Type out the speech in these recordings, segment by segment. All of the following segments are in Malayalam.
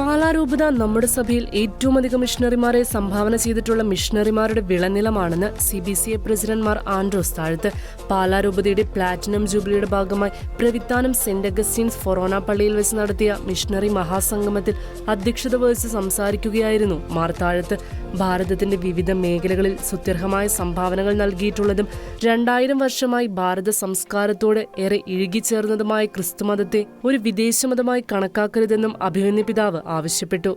പാലാരൂപത നമ്മുടെ സഭയിൽ ഏറ്റവും അധികം മിഷണറിമാരെ സംഭാവന ചെയ്തിട്ടുള്ള മിഷണറിമാരുടെ വിളനിലമാണെന്ന് സി ബി സി എ പ്രസിഡന്റ്മാർ ആൻഡ്രോസ് താഴത്ത്. പാലാരൂപതയുടെ പ്ലാറ്റിനം ജൂബിലിയുടെ ഭാഗമായി പ്രവിത്താനം സെന്റ് അഗസ്റ്റീൻസ് ഫൊറോന പള്ളിയിൽ വെച്ച് നടത്തിയ മിഷണറി മഹാസംഗമത്തിൽ അധ്യക്ഷത വഹിച്ച് സംസാരിക്കുകയായിരുന്നു മാർ താഴത്ത്. ഭാരതത്തിന്റെ വിവിധ മേഖലകളിൽ സുത്യർഹമായ സംഭാവനകൾ നൽകിയിട്ടുള്ളതും രണ്ടായിരം വർഷമായി ഭാരത സംസ്കാരത്തോട് ഏറെ ഇഴുകിച്ചേർന്നതുമായ ക്രിസ്തുമതത്തെ ഒരു വിദേശമതമായി കണക്കാക്കരുതെന്നും അഭിമന്യ പിതാവ് ആവശ്യപ്പെട്ടു.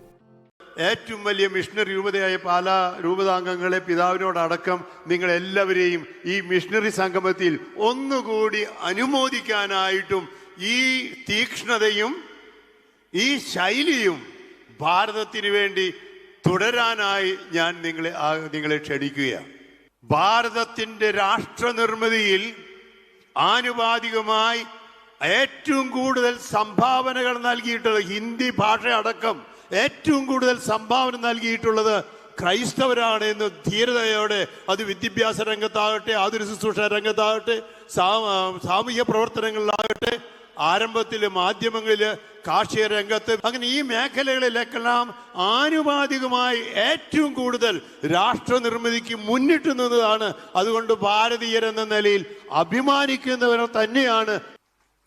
ഏറ്റവും വലിയ മിഷണറി രൂപതയായ പാല രൂപതാംഗങ്ങളെ പിതാവിനോടടക്കം നിങ്ങൾ എല്ലാവരെയും ഈ മിഷണറി സംഗമത്തിൽ ഒന്നുകൂടി അനുമോദിക്കാനായിട്ടും ഈ തീക്ഷ്ണതയും ഈ ശൈലിയും ഭാരതത്തിന് വേണ്ടി തുടരാനായി ഞാൻ നിങ്ങളെ നിങ്ങളെ ക്ഷണിക്കുകയാണ്. ഭാരതത്തിന്റെ രാഷ്ട്രനിർമ്മിതിയിൽ ആനുപാതികമായി ഏറ്റവും കൂടുതൽ സംഭാവനകൾ നൽകിയിട്ടുള്ളത് ഹിന്ദി ഭാഷ അടക്കം ഏറ്റവും കൂടുതൽ സംഭാവന നൽകിയിട്ടുള്ളത് ക്രൈസ്തവരാണ് എന്ന് ധീരതയോടെ അത് വിദ്യാഭ്യാസ രംഗത്താകട്ടെ ആതുര ശുശ്രൂഷ രംഗത്താകട്ടെ സാമൂഹ്യ പ്രവർത്തനങ്ങളിലാകട്ടെ ആരംഭത്തിൽ മാധ്യമങ്ങളിൽ കാർഷിക രംഗത്ത് അങ്ങനെ ഈ മേഖലകളിലെല്ലാം ആനുപാതികമായി ഏറ്റവും കൂടുതൽ രാഷ്ട്ര നിർമ്മിതിക്ക് മുന്നിട്ട് നിന്നതാണ്. അതുകൊണ്ട് ഭാരതീയരെന്ന നിലയിൽ അഭിമാനിക്കുന്നവർ തന്നെയാണ്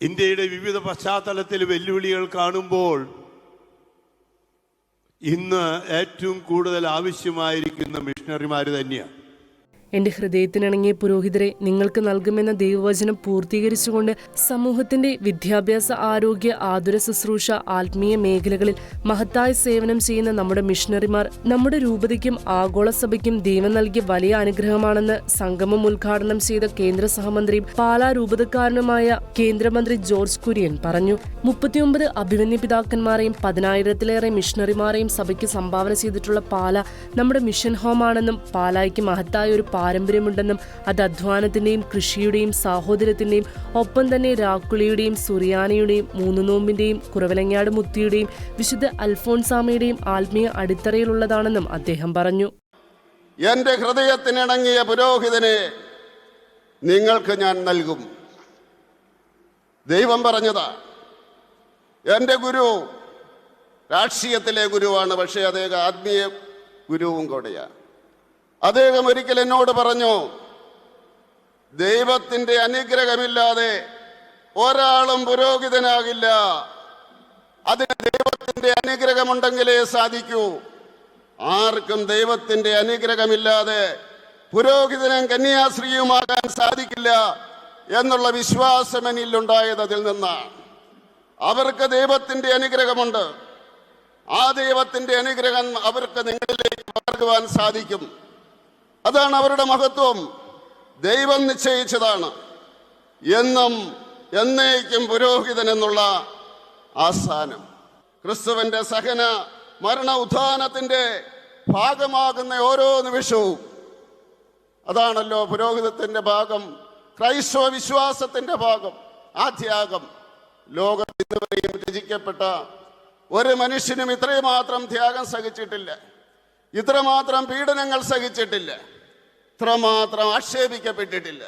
ഇന്ത്യയുടെ വിവിധ പശ്ചാത്തലത്തിൽ വെല്ലുവിളികൾ കാണുമ്പോൾ ഇന്ന് ഏറ്റവും കൂടുതൽ ആവശ്യമായിരിക്കുന്ന മിഷണറിമാർ തന്നെയാണ്. എന്റെ ഹൃദയത്തിനിണങ്ങിയ പുരോഹിതരെ നിങ്ങൾക്ക് നൽകുമെന്ന ദൈവവചനം പൂർത്തീകരിച്ചുകൊണ്ട് സമൂഹത്തിന്റെ വിദ്യാഭ്യാസ ആരോഗ്യ ആതുര ശുശ്രൂഷ ആത്മീയ മേഖലകളിൽ മഹത്തായ സേവനം ചെയ്യുന്ന നമ്മുടെ മിഷണറിമാർ നമ്മുടെ രൂപതയ്ക്കും ആഗോള സഭയ്ക്കും ദൈവം നൽകിയ വലിയ അനുഗ്രഹമാണെന്ന് സംഗമം ഉദ്ഘാടനം ചെയ്ത കേന്ദ്ര സഹമന്ത്രി പാലാ രൂപതക്കാരനുമായ കേന്ദ്രമന്ത്രി ജോർജ് കുര്യൻ പറഞ്ഞു. മുപ്പത്തിയൊമ്പത് അഭിമന്യ പിതാക്കന്മാരെയും പതിനായിരത്തിലേറെ മിഷണറിമാരെയും സഭയ്ക്ക് സംഭാവന ചെയ്തിട്ടുള്ള പാല നമ്മുടെ മിഷൻ ഹോമാണെന്നും പാലായ്ക്ക് മഹത്തായ ഒരു പാരമ്പര്യമുണ്ടെന്നും അത് അധ്വാനത്തിന്റെയും കൃഷിയുടെയും സാഹോദര്യത്തിന്റെയും ഒപ്പം തന്നെ രാക്കുളിയുടെയും സുറിയാനയുടെയും മൂന്നു നോമ്പിന്റെയും കുറവലങ്ങാട് മുത്തിയുടെയും വിശുദ്ധ അൽഫോൺസാമയുടെയും ആത്മീയ അടിത്തറയിലുള്ളതാണെന്നും അദ്ദേഹം പറഞ്ഞു. എന്റെ ഹൃദയത്തിനിണങ്ങിയ പുരോഹിതനെ നിങ്ങൾക്ക് ഞാൻ നൽകും. ദൈവം പറഞ്ഞതാ എന്റെ ഗുരു രാഷ്ട്രീയത്തിലെ ഗുരുവാണ് പക്ഷേ അദ്ദേഹം ആത്മീയ ഗുരുവും കൂടെയാണ് അദ്ദേഹം ഒരിക്കൽ എന്നോട് പറഞ്ഞു ദൈവത്തിന്റെ അനുഗ്രഹമില്ലാതെ ഒരാളും പുരോഹിതനാകില്ല. അതിന് ദൈവത്തിന്റെ അനുഗ്രഹമുണ്ടെങ്കിലേ സാധിക്കൂ. ആർക്കും ദൈവത്തിന്റെ അനുഗ്രഹമില്ലാതെ പുരോഹിതനും കന്യാസ്ത്രീയുമാകാൻ സാധിക്കില്ല എന്നുള്ള വിശ്വാസം എന്നിൽ അതിൽ നിന്നാണ്. അവർക്ക് ദൈവത്തിന്റെ അനുഗ്രഹമുണ്ട്. ആ ദൈവത്തിന്റെ അനുഗ്രഹം അവർക്ക് നിങ്ങളിലേക്ക് പകർത്തുവാൻ സാധിക്കും. അതാണ് അവരുടെ മഹത്വം. ദൈവം നിശ്ചയിച്ചതാണ്. എന്നും എന്നേക്കും പുരോഹിതൻ എന്നുള്ള ആസ്ഥാനം. ക്രിസ്തുവിന്റെ സഹന മരണ ഉത്ഥാനത്തിന്റെ ഭാഗമാകുന്ന ഓരോ നിമിഷവും. അതാണല്ലോ പുരോഹിതത്തിന്റെ ഭാഗം ക്രൈസ്തവ വിശ്വാസത്തിന്റെ ഭാഗം ആ ത്യാഗം ലോകത്ത് ഇതുവരെയും രചിക്കപ്പെട്ട ഒരു മനുഷ്യനും ഇത്രയും ഇത്രമാത്രം ത്യാഗം സഹിച്ചിട്ടില്ല. ഇത്രമാത്രം പീഡനങ്ങൾ സഹിച്ചിട്ടില്ല. ഇത്രമാത്രം ആക്ഷേപിക്കപ്പെട്ടിട്ടില്ല.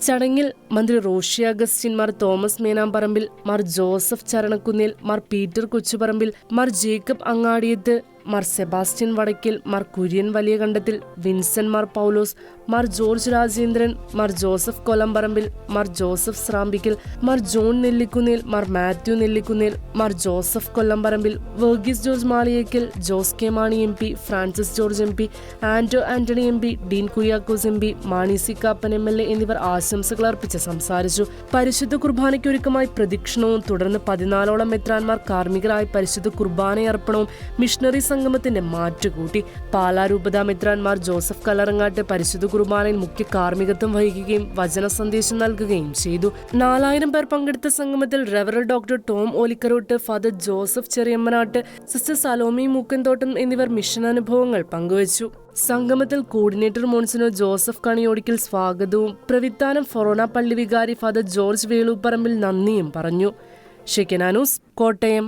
ചടങ്ങിൽ മന്ത്രി Roshi Augustine Mar Thomas Menamparampil Mar Joseph Charanakunnel Mar Peter Kochuparampil Mar Jacob Angadiath Mar Sebastian Vadakel Mar Kurian Valiya Kandathil Vincent Mar Paulose Mar George Rajendran Mar Joseph Kollamparambil Mar Joseph Srampickal Mar John Nellikunnel Mar Mathew Nellikunnel Mar Joseph Kollamparambil Varghese George Maliekal Jose K Mani M P Francis George M P Anto Antony M P Dean Kuriakose M P Mani C Kappan M L A എന്നിവർ ആശംസകൾ അർപ്പിച്ച് സംസാരിച്ചു. പരിശുദ്ധ കുർബാനയ്ക്ക് ഒരുക്കമായി പ്രദക്ഷിണവും തുടർന്ന് പതിനാലോളം മെത്രാൻമാർ കാർമ്മികരായി പരിശുദ്ധ കുർബാനയർപ്പണവും മിഷണറി സംഗമത്തിന്റെ മാറ്റുകൂട്ടി. പാലാ രൂപതാ മെത്രാൻമാർ ജോസഫ് കലറങ്ങാട്ട് പരിശുദ്ധ കുർബാനയിൽ മുഖ്യ കാർമ്മികത്വം വഹിക്കുകയും വചന സന്ദേശം നൽകുകയും ചെയ്തു. നാലായിരം പേർ പങ്കെടുത്ത സംഗമത്തിൽ റെവറൽ doctor Tom Olikkarottu father Joseph Cheriyamannattu sister Salomi Mookenthottam എന്നിവർ മിഷൻ അനുഭവങ്ങൾ പങ്കുവച്ചു. സംഗമത്തിൽ കോർഡിനേറ്റർ മോൺസിനോ ജോസഫ് കണിയോടിക്കൽ സ്വാഗതവും പ്രവിത്താനം ഫൊറോണ പള്ളി വികാരി ഫാദർ ജോർജ് വേളൂപ്പറമ്പിൽ നന്ദിയും പറഞ്ഞു. ഷെക്കനാനൂസ് കോട്ടയം.